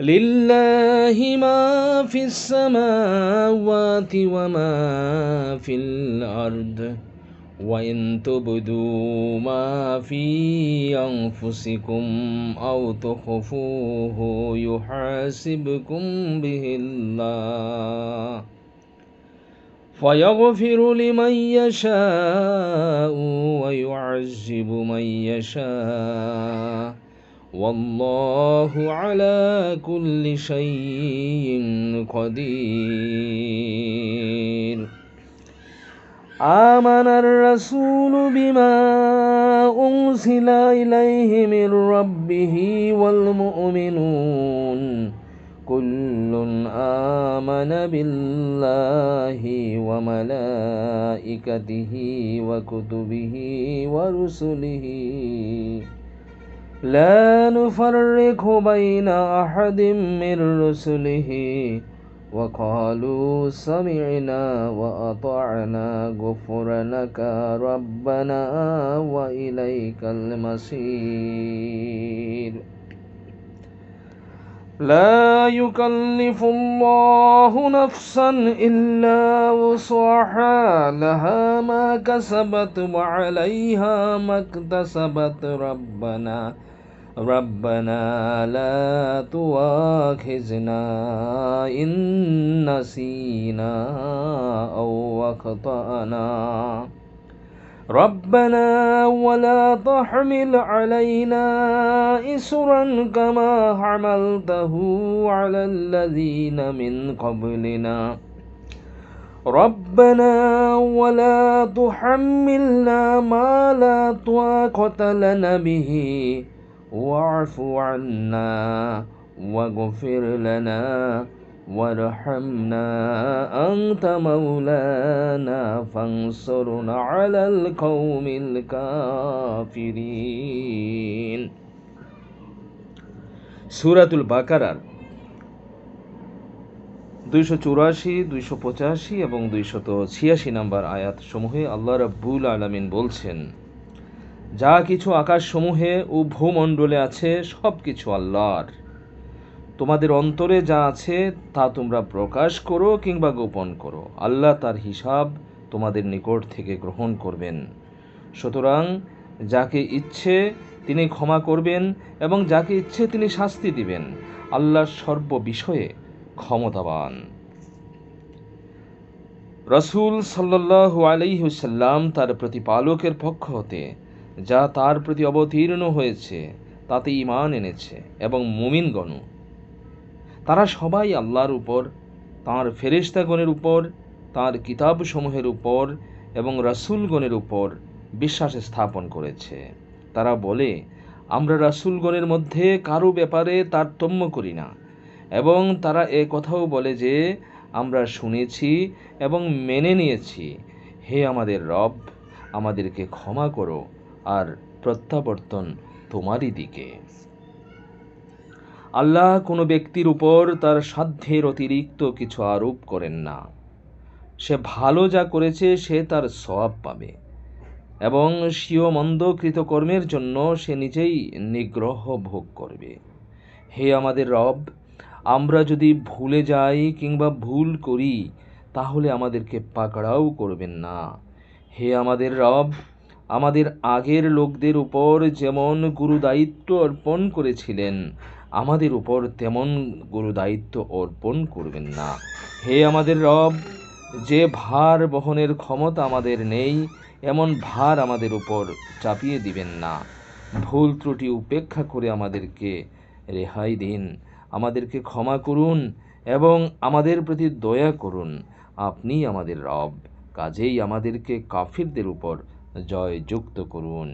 لله ما في السماوات وما في الأرض وإن تبدوا ما في أنفسكم أو تخفوه يحاسبكم به الله فيغفر لمن يشاء ويعذب من يشاء والله على كل شيء قدير. آمن الرسول بما أنزل إليه من ربه والمؤمنون. كل آمن بالله وملائكته وكتبه ورسله. لا نفرق بين أحد من رسله. وقالوا سمعنا وأطعنا غفرانك ربنا وإليك المصير. لا يكلف الله نفسا إلا وسعها. لها ما كسبت وعليها ما اكتسبت ربنا. ربنا لا تواخذنا إن نسينا أو أخطأنا. ربنا ولا تحمل علينا إسرا كما حملته على الذين من قبلنا. ربنا ولا تحملنا ما لا طاقة لنا به. واعف عنا واغفر لنا وارحمنا أنت مولانا فانصرنا على القوم الكافرين সুরাতুল বাকারার দুইশো চুরাশি দুইশো পঁচাশি এবং দুইশত ছিয়াশি নম্বর আয়াত সমূহে আল্লাহ রব্বুল আলমিন বলছেন যা কিছু আকাশসমূহে ও ভূমণ্ডলে আছে সব কিছু আল্লাহর। তোমাদের অন্তরে যা আছে, তা তোমরা প্রকাশ করো কিংবা গোপন করো। আল্লাহ তার হিসাব তোমাদের নিকট থেকে গ্রহণ করবেন। সুতরাং যাকে ইচ্ছে তিনি ক্ষমা করবেন এবং যাকে ইচ্ছে তিনি শাস্তি দিবেন। আল্লাহ সর্ব বিষয়ে ক্ষমতাবান। রসুল সাল্লাহু আলাইহুসাল্লাম তার প্রতিপালকের পক্ষ হতে যা তার প্রতি অবতীর্ণ হয়েছে, তাতে ইমান এনেছে এবং মুমিনগণ তারা সবাই আল্লাহর উপর, তাঁর ফেরিস্তাগণের উপর, তাঁর কিতাবসমূহের উপর এবং রাসুলগণের উপর বিশ্বাস স্থাপন করেছে। তারা বলে, আমরা রাসুলগণের মধ্যে কারও ব্যাপারে তারতম্য করি না এবং তারা এ কথাও বলে যে, আমরা শুনেছি এবং মেনে নিয়েছি, হে আমাদের রব, আমাদেরকে ক্ষমা করো আর প্রত্যাবর্তন তোমারই দিকে। আল্লাহ কোনো ব্যক্তির উপর তার সাধ্যের অতিরিক্ত কিছু আরোপ করেন না। সে ভালো যা করেছে, সে তার সব পাবে। এবং স্বীয় মন্দ কৃতকর্মের জন্য সে নিজেই নিগ্রহ ভোগ করবে। হে আমাদের রব, আমরা যদি ভুলে যাই কিংবা ভুল করি, তাহলে আমাদেরকে পাকড়াও করবেন না। হে আমাদের রব আমাদের আগের লোকদের উপর যেমন গুরু দায়িত্ব অর্পণ করেছিলেন, আমাদের উপর তেমন গুরু দায়িত্ব অর্পণ করবেন না। হে আমাদের রব, যে ভার বহনের ক্ষমতা আমাদের নেই, এমন ভার আমাদের উপর চাপিয়ে দিবেন না। ভুল ত্রুটি উপেক্ষা করে আমাদেরকে রেহাই দিন, আমাদেরকে ক্ষমা করুন এবং আমাদের প্রতি দয়া করুন। আপনি আমাদের রব, কাজেই আমাদেরকে কাফিরদের উপর জয় যুক্ত করুন।